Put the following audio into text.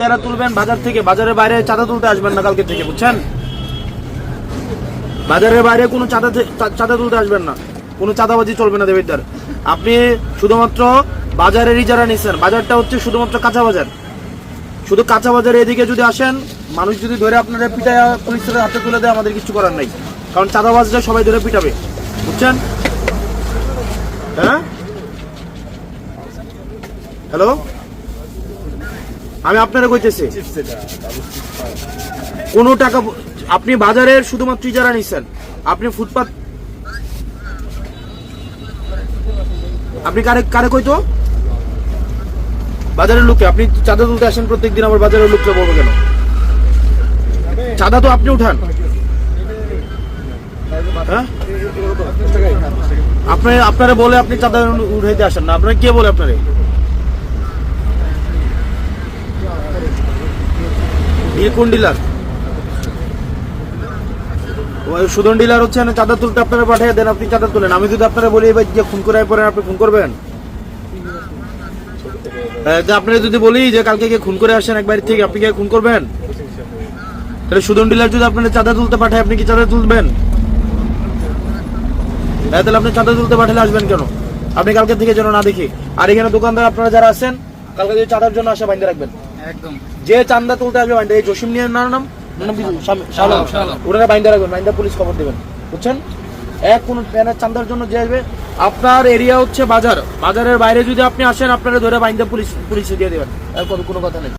যারা তুলবেন, বাজার থেকে, বাজারের বাইরে চাঁদা তুলতে আসবেন না কালকে থেকে, বুঝছেন? বাজারের বাইরে কোনো চাঁদা চাঁদা তুলতে আসবেন না। কোনো চাঁদাবাজি চলবে না দেবিদ্দার আপনি শুধুমাত্র বাজারেরই যারা নিচ্ছেন বাজারটা হচ্ছে শুধুমাত্র কাঁচা বাজার। শুধু কাঁচা বাজারে এদিকে যদি আসেন, মানুষ যদি ধরে আপনারা পিটায় পুলিশের হাতে তুলে দেয়, আমাদের কিছু করার নাই। কারণ চাঁদাবাজরা সবাই ধরে পিটাবে। বুঝছেন? হ্যাঁ? হ্যালো? আমি আপনারা কইতেছি, কোনো টাকা আপনি বাজারের শুধুমাত্র যারা নিচ্ছেন আপনি ফুটপাত আপনি কারে কারে কইতো? বাজারের লোককে আপনি চাঁদা তুলতে আসেন প্রত্যেকদিন আমার বাজারের লোককে বলব কেন? চাঁদা তো আপনি উঠান। হ্যাঁ? আপনি আপনারা বলে আপনি চাঁদা উঠাইতে আসেন না। আপনারা কে বলে আপনারে? এই কোন ডিলার? ওই সুদন ডিলার হচ্ছে না চাঁদা তুলতে আপনারা পাঠিয়ে দেন, আপনি চাঁদা তুলেন। আমি যদি আপনারা বলি, এবার যে খুন করে পরে আপনি খুন করবেন? আপনারা যদি বলি যে কালকে গিয়ে খুন করে আসেন এক বাড়ি থেকে আপনি কি খুন করবেন? তাহলে সুদন ডিলার যদি আপনারা চাঁদা তুলতে পাঠায়, আপনি কি চাঁদা তুলবেন? হ্যাঁ তাহলে আপনি চাঁদা তুলতে পাঠালে আসবেন কেন? আপনি কালকে থেকে যেন না দেখি। আর এখানে দোকানদার আপনারা যারা আছেন, কালকে যদি চাঁদার জন্য আসে, বাইন্দে রাখবেন। একদম। যে চান্দা তুলতে আসবে বাইন্দা এই জসিম নিয়ে নাম নাম। ওনারা বাইন্দা রাখবেন বাইন্দা পুলিশ খবর দেবেন। বুঝছেন? এক কোন প্যানের চান্দার জন্য যে আসবে আপনার এরিয়া হচ্ছে বাজার। বাজারের বাইরে যদি আপনি আসেন আপনারা ধরে বাইন্দা পুলিশ পুলিশে দিয়ে দেবেন। আর কোনো- কোনো কথা নেই।